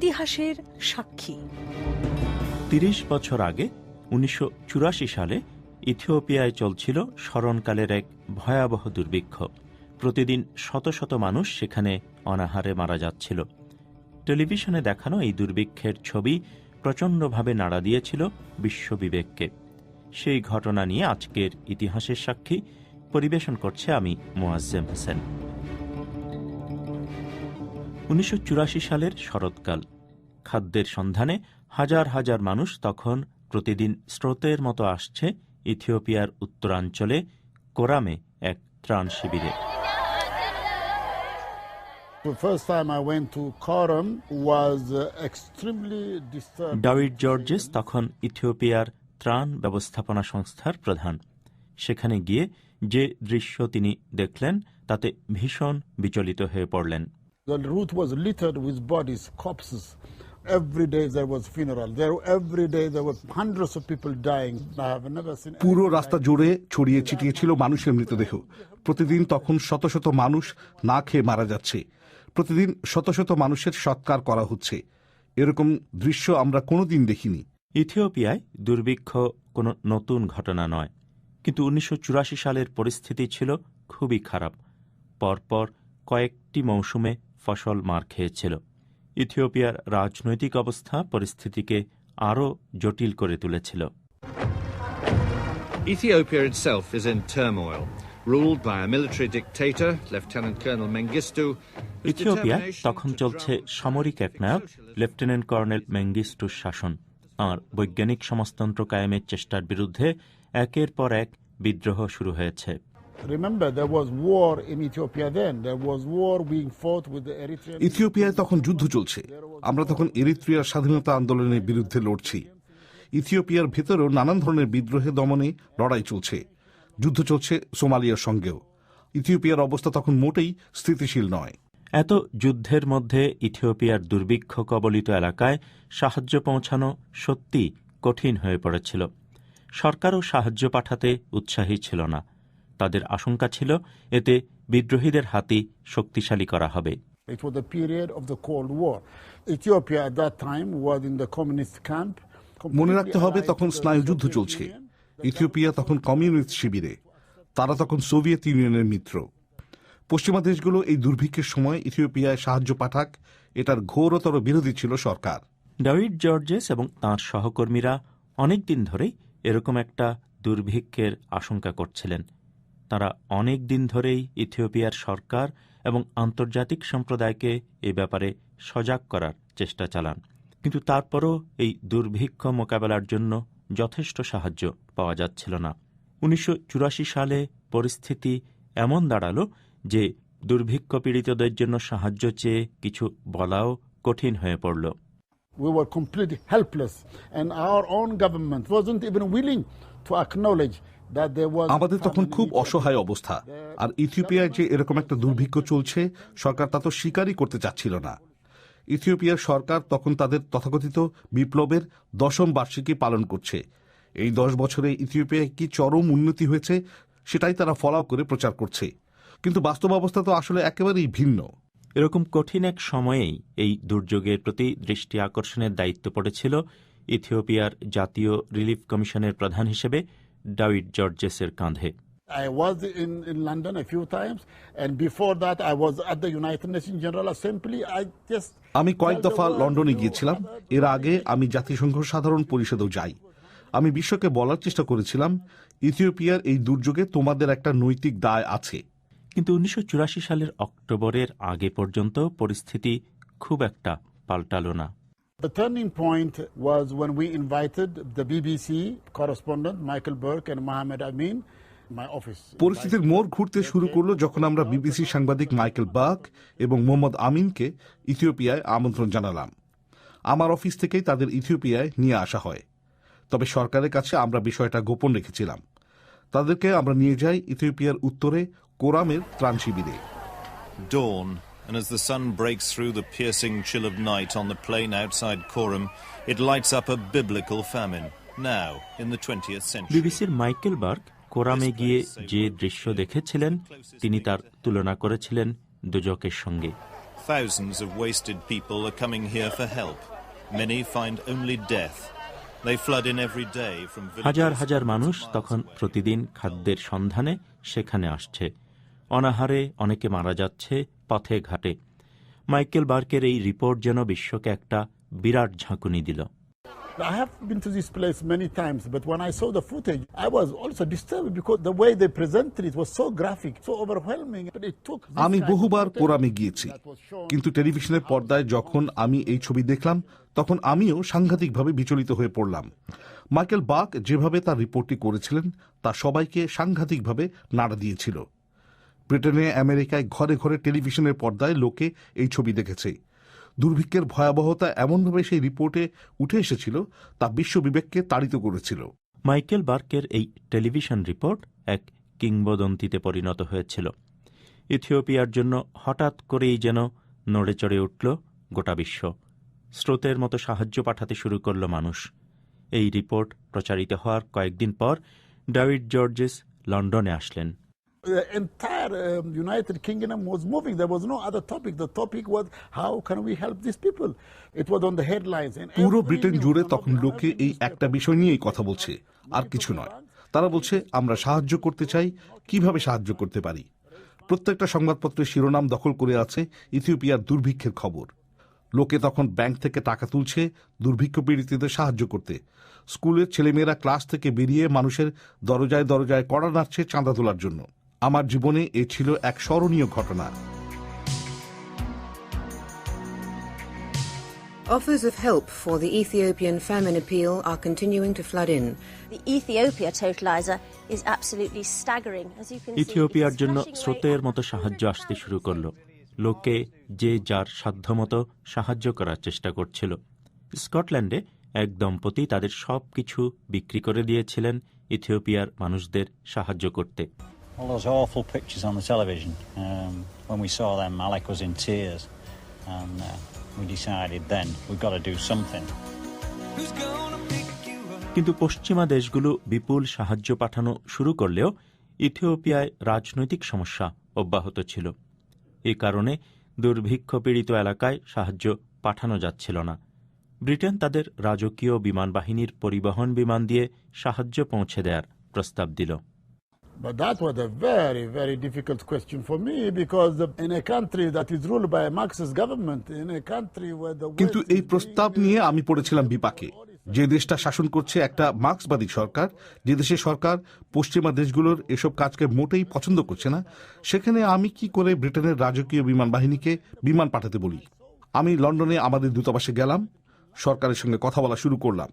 ইতিহাসের সাক্ষী। তিরিশ বছর আগে, উনিশশো চুরাশি সালে, ইথিওপিয়ায় চলছিল স্মরণকালের এক ভয়াবহ দুর্ভিক্ষ। প্রতিদিন শত শত মানুষ সেখানে অনাহারে মারা যাচ্ছিল। টেলিভিশনে দেখানো এই দুর্ভিক্ষের ছবি প্রচণ্ডভাবে নাড়া দিয়েছিল বিশ্ববিবেককে। সেই ঘটনা নিয়ে আজকের ইতিহাসের সাক্ষী পরিবেশন করছে আমি মোয়াজ্জেম হোসেন। উনিশশো চুরাশি সালের শরৎকাল। খাদ্যের সন্ধানে হাজার হাজার মানুষ তখন প্রতিদিন স্রোতের মতো আসছে ইথিওপিয়ার উত্তরাঞ্চলে কোরামে এক ত্রাণ শিবিরে। Koram was uh, জর্জেস তখন ইথিওপিয়ার ত্রাণ ব্যবস্থাপনা সংস্থার প্রধান। সেখানে গিয়ে যে দৃশ্য তিনি দেখলেন তাতে ভীষণ বিচলিত হয়ে পড়লেন। The route was littered with bodies, corpses. Every day there was funeral. There, every day there were hundreds of people dying. I have never seen. পুরো রাস্তা জুড়ে ছড়িয়ে ছিটিয়ে ছিল মানুষের মৃতদেহ প্রতিদিন তখন শত শত মানুষ না খেয়ে মারা যাচ্ছে প্রতিদিন শত শত মানুষের সৎকার করা হচ্ছে এরকম দৃশ্য আমরা কোনোদিন দেখিনি ইথিওপিয়ায় দুর্ভিক্ষ কোনো নতুন ঘটনা নয় কিন্তু উনিশশো চুরাশি সালের পরিস্থিতি ছিল খুবই খারাপ পরপর কয়েকটি মৌসুমে ফসল মার খেয়েছিল। ইথিওপিয়ার রাজনৈতিক অবস্থা পরিস্থিতিকে আরও জটিল করে তুলেছিল। Ethiopia itself is in turmoil, ruled by a military dictator, Lieutenant Colonel Mengistu. determination তখন চলছে সামরিক একনায়ক লেফটেন্যান্ট কর্নেল মেঙ্গিস্টুর শাসন। আর বৈজ্ঞানিক সমাজতন্ত্র কায়েমের চেষ্টার বিরুদ্ধে একের পর এক বিদ্রোহ শুরু হয়েছে। Remember, there was war in Ethiopia then. There was war being fought with the Eritrean. ইথিওপিয়ায় তখন যুদ্ধ চলছে। আমরা তখন এরিত্রিয়ার স্বাধীনতা আন্দোলনের বিরুদ্ধে লড়ছি। ইথিওপিয়ার ভেতরেও নানান ধরনের বিদ্রোহে দমনে লড়াই চলছে। যুদ্ধ চলছে সোমালিয়ার সঙ্গেও। ইথিওপিয়ার অবস্থা তখন মোটেই স্থিতিশীল নয়। এত যুদ্ধের মধ্যে ইথিওপিয়ার দুর্ভিক্ষ কবলিত এলাকায় সাহায্য পৌঁছানো সত্যি কঠিন হয়ে পড়েছিল। সরকারও সাহায্য পাঠাতে উৎসাহী ছিল না। তাদের আশঙ্কা ছিল এতে বিদ্রোহীদের হাতি শক্তিশালী করা হবে। It was the period of the Cold War. Ethiopia at that time was in the communist camp. মনে রাখতে হবে তখন স্নায়ুযুদ্ধ চলছে। ইথিওপিয়া তখন কমিউনিস্ট শিবিরে তারা তখন সোভিয়েত ইউনিয়নের মিত্র। পশ্চিমা দেশগুলো এই দুর্ভিক্ষের সময় ইথিওপিয়ায় সাহায্য পাঠাক এটার ঘোরতর বিরোধী ছিল সরকার। ডয়েড জর্জেস এবং তাঁর সহকর্মীরা অনেক দিন ধরেই এরকম একটা দুর্ভিক্ষের আশঙ্কা করছিলেন। তারা অনেক দিন ধরেই ইথিওপিয়ার সরকার এবং আন্তর্জাতিক সম্প্রদায়কে এ ব্যাপারে সজাগ করার চেষ্টা চালান কিন্তু তারপরও এই দুর্ভিক্ষ মোকাবেলার জন্য যথেষ্ট সাহায্য পাওয়া যাচ্ছিল না উনিশশো চুরাশি সালে পরিস্থিতি এমন দাঁড়াল যে দুর্ভিক্ষ পীড়িতদের জন্য সাহায্য চেয়ে কিছু বলাও কঠিন হয়ে পড়ল We were completely helpless, and our own government wasn't even willing to acknowledge. আমাদের তখন খুব অসহায় অবস্থা। আর ইথিওপিয়ায় যে এরকম একটা দুর্ভিক্ষ চলছে সরকার তা তো স্বীকারই করতে চাচ্ছিল না। ইথিওপিয়ার সরকার তখন তাদের তথাকথিত বিপ্লবের দশম বার্ষিকী পালন করছে। এই দশ বছরে ইথিওপিয়ায় কি চরম উন্নতি হয়েছে সেটাই তারা ফলাও করে প্রচার করছে। কিন্তু বাস্তব অবস্থা তো আসলে একেবারেই ভিন্ন। এরকম কঠিন এক সময়েই এই দুর্যোগের প্রতি দৃষ্টি আকর্ষণের দায়িত্ব পড়েছিল ইথিওপিয়ার জাতীয় রিলিফ কমিশনের প্রধান হিসেবে ডাউইড জর্জেসের কাঁধে I was in, in London a few times, and before that, I was at the United Nations General Assembly. I just. আমি কয়েক দফা লন্ডনে গিয়েছিলাম এর আগে আমি জাতিসংঘ সাধারণ পরিষদেও যাই আমি বিশ্বকে বলার চেষ্টা করেছিলাম ইথিওপিয়ার এই দুর্যোগে তোমাদের একটা নৈতিক দায় আছে কিন্তু উনিশশো চুরাশি সালের অক্টোবরের আগে পর্যন্ত পরিস্থিতি খুব একটা পাল্টালো না The turning point was when we invited the BBC correspondent Michael Burke and Mohammed Amin, my office. পরিস্থিতির মোড় ঘুরতে শুরু করল যখন আমরা বিবিসি সাংবাদিক মাইকেল বাক এবং মোহাম্মদ আমিনকে ইথিওপিয়ায় আমন্ত্রণ জানালাম। আমার অফিস থেকেই তাদের ইথিওপিয়ায় নিয়ে আসা হয়। তবে সরকারের কাছে আমরা বিষয়টা গোপন রেখেছিলাম। তাদেরকে আমরা নিয়ে যাই ইথিওপিয়ার উত্তরে কোরামের ত্রাণ শিবিরে। And as the sun breaks through the piercing chill of night on the plain outside Coram, it lights up a biblical famine, now in the 20th century. বিবিসির মাইকেল বার্গ কোরামে গিয়ে যে দৃশ্য দেখেছিলেন তিনি তার তুলনা করেছিলেন দুজকের সঙ্গে Thousands of wasted people are coming here for help. Many find only death. They flood in every day from হাজার হাজার মানুষ তখন প্রতিদিন খাদ্যের সন্ধানে সেখানে আসছে অনাহারে অনেকে মারা যাচ্ছে পথে ঘাটে মাইকেল বার্কের এই রিপোর্ট যেন বিশ্বকে একটা বিরাট ঝাঁকুনি দিল I have been to this place many times, but when I saw the footage, I was also disturbed because the way they presented it was so graphic, so overwhelming. But it took. this আমি বহুবার কোরামে গিয়েছি কিন্তু টেলিভিশনের পর্দায় যখন আমি এই ছবি দেখলাম তখন আমিও সাংঘাতিকভাবে বিচলিত হয়ে পড়লাম মাইকেল বাক যেভাবে তার রিপোর্টটি করেছিলেন তা সবাইকে সাংঘাতিকভাবে নাড়া দিয়েছিল ব্রিটেনে আমেরিকায় ঘরে ঘরে টেলিভিশনের পর্দায় লোকে এই ছবি দেখেছে। দুর্ভিক্ষের ভয়াবহতা এমনভাবে সেই রিপোর্টে উঠে এসেছিল তা বিশ্ব বিবেককে তাড়িত করেছিল। মাইকেল বার্কের এই টেলিভিশন রিপোর্ট এক কিংবদন্তিতে পরিণত হয়েছিল। ইথিওপিয়ার জন্য হঠাৎ করেই যেন নড়ে চড়ে উঠল গোটা বিশ্ব। স্রোতের মতো সাহায্য পাঠাতে শুরু করল মানুষ। এই রিপোর্ট প্রচারিত হওয়ার কয়েকদিন পর ডেভিড জর্জেস লন্ডনে আসলেন। The entire um, United Kingdom was moving. There was no other topic. The topic was how can we help these people? It was on the headlines. And পুরো ব্রিটেন জুড়ে তখন লোকে এই একটা বিষয় নিয়েই কথা বলছে আর কিছু নয় তারা বলছে আমরা সাহায্য করতে চাই কীভাবে সাহায্য করতে পারি প্রত্যেকটা সংবাদপত্রের শিরোনাম দখল করে আছে ইথিওপিয়ার দুর্ভিক্ষের খবর লোকে তখন ব্যাংক থেকে টাকা তুলছে দুর্ভিক্ষ পীড়িতদের সাহায্য করতে স্কুলের ছেলেমেয়েরা ক্লাস থেকে বেরিয়ে মানুষের দরজায় দরজায় কড়া নাড়ছে চাঁদা তোলার জন্য আমার জীবনে এ ছিল এক স্মরণীয় ঘটনা Offers of help for the Ethiopian famine appeal are continuing to flood in. The Ethiopia totalizer is absolutely staggering, as you can see. ইথিওপিয়ার জন্য স্রোতের মতো সাহায্য আসতে শুরু করল লোকে যে যার সাধ্যমতো সাহায্য করার চেষ্টা করছিল স্কটল্যান্ডে এক দম্পতি তাদের সব কিছু বিক্রি করে দিয়েছিলেন ইথিওপিয়ার মানুষদের সাহায্য করতে All those awful pictures on the television. Um, when we saw them, Alec was in tears, and uh, we decided then we've got to do something. কিন্তু পশ্চিমা দেশগুলো বিপুল সাহায্য পাঠানো শুরু করলেও ইথিওপিয়ায় রাজনৈতিক সমস্যা অব্যাহত ছিল এ কারণে দুর্ভিক্ষ পীড়িত এলাকায় সাহায্য পাঠানো যাচ্ছিল না ব্রিটেন তাদের রাজকীয় বিমান বাহিনীর পরিবহন বিমান দিয়ে সাহায্য পৌঁছে দেওয়ার প্রস্তাব দিল But that was a very, very difficult question for me because in a country that is ruled by a Marxist government, in a country where the কিন্তু এই প্রস্তাব নিয়ে আমি পড়েছিলাম বিপাকে। যে দেশটা শাসন করছে একটা মার্ক্সবাদী সরকার যে দেশের সরকার পশ্চিমা দেশগুলোর এসব কাজকে মোটেই পছন্দ করছে না সেখানে আমি কি করে ব্রিটেনের রাজকীয় বিমান বাহিনীকে বিমান পাঠাতে বলি? আমি লন্ডনে আমাদের দূতাবাসে গেলাম সরকারের সঙ্গে কথা বলা শুরু করলাম।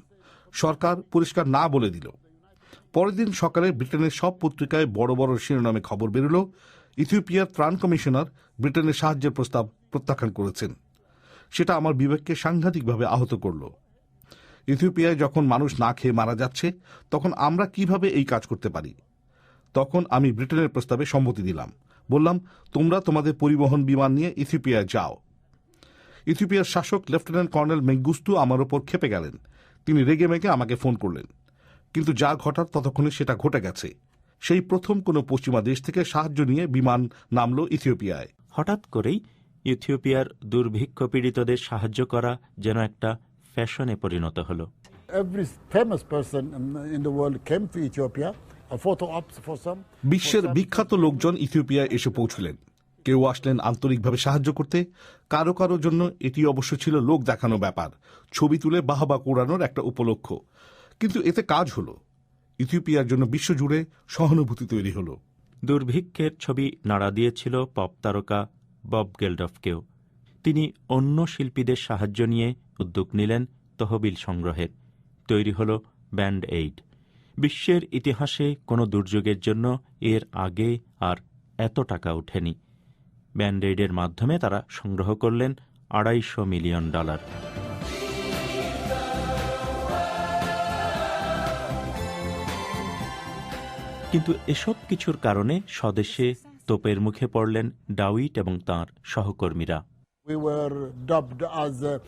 সরকার পরিষ্কার না বলে দিল। পরের দিন সকালে ব্রিটেনের সব পত্রিকায় বড় বড় শিরোনামে খবর বেরোল। ইথিওপিয়ার ত্রাণ কমিশনার ব্রিটেনের সাহায্যের প্রস্তাব প্রত্যাখ্যান করেছেন। সেটা আমার বিবেককে সাংঘাতিকভাবে আহত করল। ইথিওপিয়ায় যখন মানুষ না খেয়ে মারা যাচ্ছে, তখন আমরা কীভাবে এই কাজ করতে পারি? তখন আমি ব্রিটেনের প্রস্তাবে সম্মতি দিলাম। বললাম, তোমরা তোমাদের পরিবহন বিমান নিয়ে ইথিওপিয়ায় যাও। ইথিওপিয়ার শাসক লেফটেন্যান্ট কর্নেল মেঙ্গুস্তু আমার ওপর খেপে গেলেন। তিনি রেগে মেগে আমাকে ফোন করলেন। কিন্তু যা ঘটার ততক্ষণে সেটা ঘটে গেছে। সেই প্রথম কোনো পশ্চিমা দেশ থেকে সাহায্য নিয়ে বিমান নামলো ইথিওপিয়ায়। হঠাৎ করেই ইথিওপিয়ার দুর্ভিক্ষ পীড়িতদের সাহায্য করা যেন একটা ফ্যাশনে পরিণত হলো. বিশ্বের বিখ্যাত লোকজন ইথিওপিয়ায় এসে পৌঁছলেন। কেউ আসলেন আন্তরিকভাবে সাহায্য করতে। কারও কারও জন্য এটি অবশ্য ছিল লোক দেখানো ব্যাপার। ছবি তুলে বাহাবা কোরানোর একটা উপলক্ষ। কিন্তু এতে কাজ হলো। ইথিওপিয়ার জন্য বিশ্বজুড়ে সহানুভূতি তৈরি হলো। দুর্ভিক্ষের ছবি নাড়া দিয়েছিল পপ তারকা বব গেলডফকেও। তিনি অন্য শিল্পীদের সাহায্য নিয়ে উদ্যোগ নিলেন তহবিল সংগ্রহের। তৈরি হল ব্যান্ড এইড। বিশ্বের ইতিহাসে কোনো দুর্যোগের জন্য এর আগে আর এত টাকা ওঠেনি। ব্যান্ড এইডের মাধ্যমে তারা সংগ্রহ করলেন আড়াইশো মিলিয়ন ডলার। কিন্তু এসব কিছুর কারণে স্বদেশে তোপের মুখে পড়লেন ডাউইট এবং তাঁর সহকর্মীরা। Uh, uh, uh,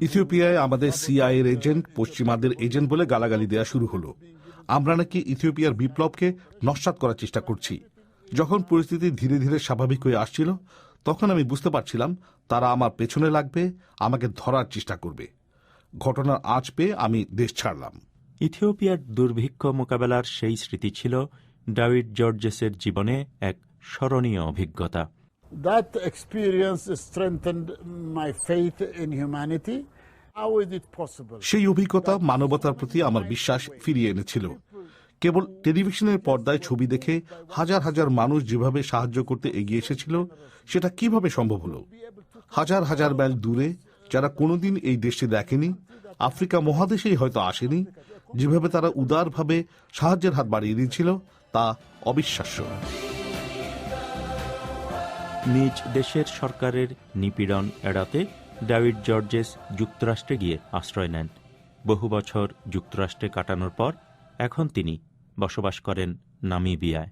ইথিওপিয়ায় আমাদের সিআইএর এজেন্ট পশ্চিমাদের এজেন্ট বলে গালাগালি দেওয়া শুরু হলো। আমরা নাকি ইথিওপিয়ার বিপ্লবকে নস্বাত করার চেষ্টা করছি। যখন পরিস্থিতি ধীরে ধীরে স্বাভাবিক হয়ে আসছিল তখন আমি বুঝতে পারছিলাম তারা আমার পেছনে লাগবে আমাকে ধরার চেষ্টা করবে। ঘটনার আঁচ পেয়ে আমি দেশ ছাড়লাম। ইথিওপিয়ার দুর্ভিক্ষ মোকাবেলার সেই স্মৃতি ছিল ডাভিড জর্জেসের জীবনে এক স্মরণীয় অভিজ্ঞতা That experience strengthened my faith in humanity. How is it possible? সেই অভিজ্ঞতা মানবতার প্রতি আমার বিশ্বাস ফিরিয়ে এনেছিল কেবল টেলিভিশনের পর্দায় ছবি দেখে হাজার হাজার মানুষ যেভাবে সাহায্য করতে এগিয়ে এসেছিল সেটা কীভাবে সম্ভব হলো হাজার হাজার মাইল দূরে যারা কোনোদিন এই দেশটি দেখেনি আফ্রিকা মহাদেশেই হয়তো আসেনি যেভাবে তারা উদারভাবে সাহায্যের হাত বাড়িয়ে দিয়েছিল, তা অবিশ্বাস্য। নিজ দেশের সরকারের নিপীড়ন এড়াতে ডেভিড জর্জেস যুক্তরাষ্ট্রে গিয়ে আশ্রয় নেন। বহু বছর যুক্তরাষ্ট্রে কাটানোর পর এখন তিনি বসবাস করেন নামিবিয়ায়।